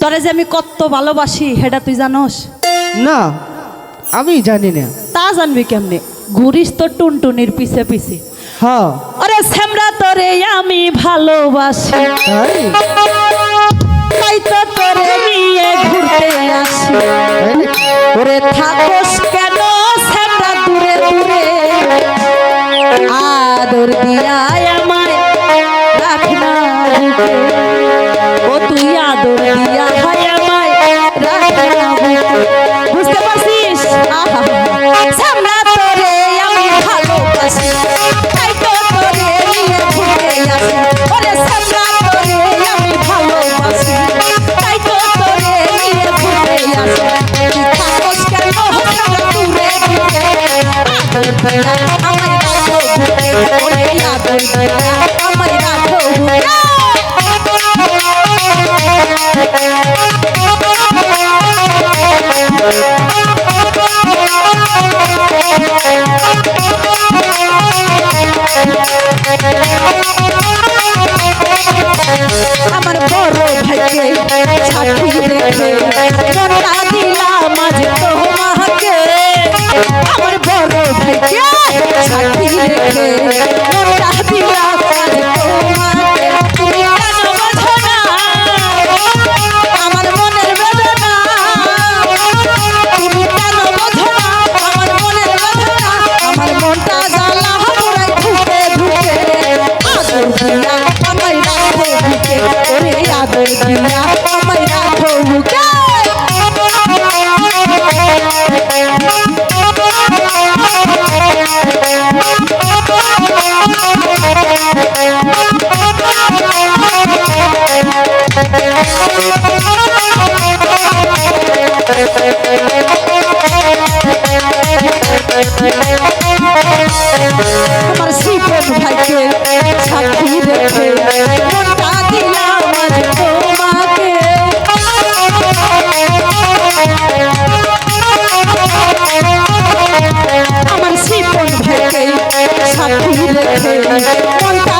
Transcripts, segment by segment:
তোরে যে আমি কত ভালোবাসি সেটা তুই জানোস? না আমি জানি না। তা জানবি কেমনে? ঘুরিস তো টুনটুনির পিছে পিছে। হ্যাঁ আরে শ্যামরা তোরে আমি ভালোবাসি। তাই? তাই তো তোরে নিয়ে ঘুরতে আসি। ওরে থাকোস কেন শ্যামরা দূরে দূরে? আদর দিয়া আমায় রাখ না ও তুই আদর দিয়া আমার বড় ভাইকে ছাতি রেখে মনটা দিলাম আজ তোমাকে আমার বড় ভাইকে আজ আমার শিপন ভাইকে সাথী রেখে মনটা দিলাম আজ তোমাকে। আমার শিপন ভাইকে সাথী রেখে মনটা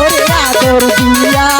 ওরে আদর দিয়া।